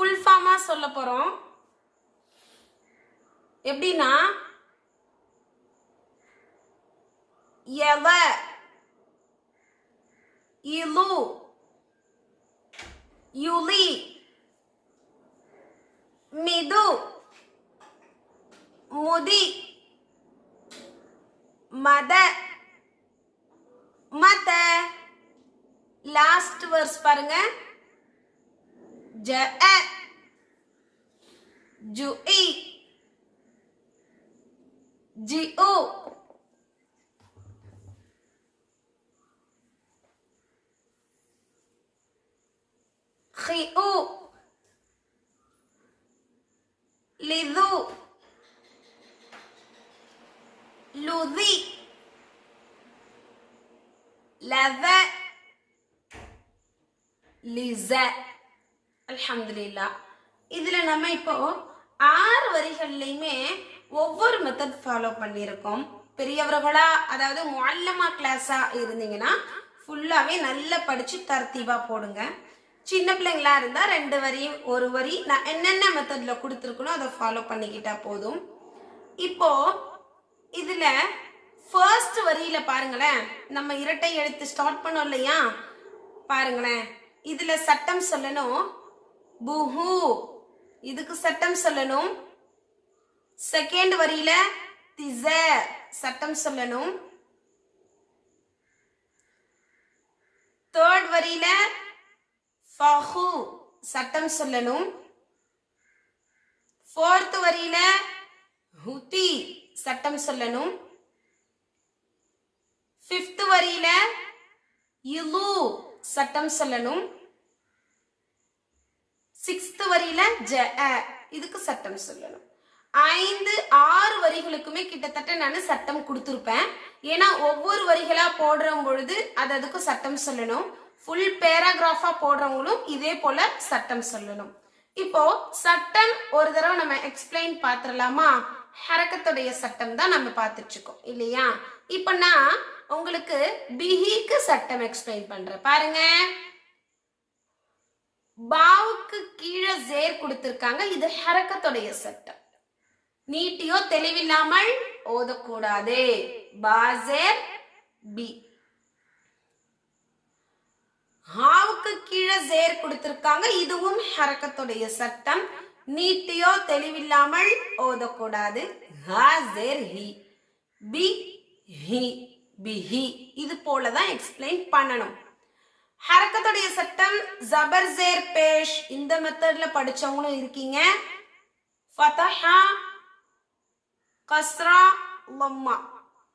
Full ஃபார்மாக சொல்ல போகிறோம் எப்படின்னா எவ இலு யுலி மிது முதி மத மத. லாஸ்ட் வேர்ஸ் பாருங்க. جاء. جوئي. جئوا خئوا لذو. لذي. لذا. لذا. அல்ஹம்துலில்லா. இதில் நம்ம இப்போ ஆறு வரிகள்லையுமே ஒவ்வொரு மெத்தட் ஃபாலோ பண்ணியிருக்கோம். பெரியவர்களா அதாவது மொல்லமா கிளாஸா இருந்தீங்கன்னா ஃபுல்லாகவே நல்லா படித்து தர்த்தீவாக போடுங்க. சின்ன பிள்ளைங்களா இருந்தால் ரெண்டு வரி ஒரு வரி நான் என்னென்ன மெத்தடில் கொடுத்துருக்கணும் அதை ஃபாலோ பண்ணிக்கிட்டா போதும். இப்போ இதில் ஃபர்ஸ்ட் வரியில் பாருங்களேன். நம்ம இரட்டை எழுத்து ஸ்டார்ட் பண்ணோம் இல்லையா? பாருங்களேன். இதில் சட்டம் சொல்லணும். புஹு. இதுக்கு சட்டம் சொல்லணும். செகண்ட் வரியில திச சட்டம் சொல்லணும். தேர்ட் வரியில ஃபஹு சட்டம் சொல்லணும். ஃபோர்த் வரியில ஹுதி சட்டம் சொல்லணும். ஃபிஃப்த் வரியில இலு சட்டம் சொல்லணும். சிக்ஸ்த் வரியில ஜ இதுக்கு சட்டம் சொல்லணும். ஐந்து ஆறு வரிகளுக்குமே கிட்டத்தட்ட நான் சட்டம் கொடுத்துருப்பேன். ஏன்னா ஒவ்வொரு வரிகளா போடுற பொழுது அது அதுக்கு சட்டம் சொல்லணும். ஃபுல் பேராகிராஃபா போடுறவங்களும் இதே போல சட்டம் சொல்லணும். இப்போ சட்டம் ஒரு தடவை நம்ம எக்ஸ்பிளைன் பார்த்துடலாமா ஹரக்கத்துடைய சட்டம் தான் நம்ம பார்த்துட்டு இருக்கோம் இல்லையா? இப்போ நான் உங்களுக்கு பிஹிக்கு சட்டம் எக்ஸ்பிளைன் பண்றேன். பாருங்க. பா கீழே ஜேர் கொடுத்திருக்காங்க. இது ஹரக்கத்துடைய சட்டம். நீட்டியோ தெளிவில்லாமல் ஓதக்கூடாது. பாசேர் பி. ஹாவுக்கு கீழே ஜேர் கொடுத்திருக்காங்க. இதுவும் ஹரக்கத்துடைய சட்டம். நீட்டியோ தெளிவில்லாமல் ஓதக்கூடாது. ஹா ஹி. பி ஹி பி ஹி. இது போலதான் எக்ஸ்பிளைன் பண்ணணும். ஹரக்கத்துடைய சட்டம் ஜபர் ஜேர் பேஷ். இந்த மெத்தட்ல படிச்சவங்களும் இருக்கீங்க. ஃபதஹா கஸ்ரா லம்மா.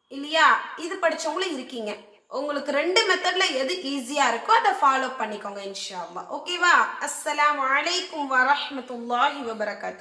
இல்லையா? இது படிச்சவங்களும் இருக்கீங்க. உங்களுக்கு ரெண்டு மெத்தட்ல எது ஈஸியா இருக்கோ அதை ஃபாலோ பண்ணிக்கோங்க இன்ஷா அல்லாஹ். ஓகேவா அஸ்ஸலாமு அலைக்கும் வரஹ்மத்துல்லாஹி வபரகாத்து.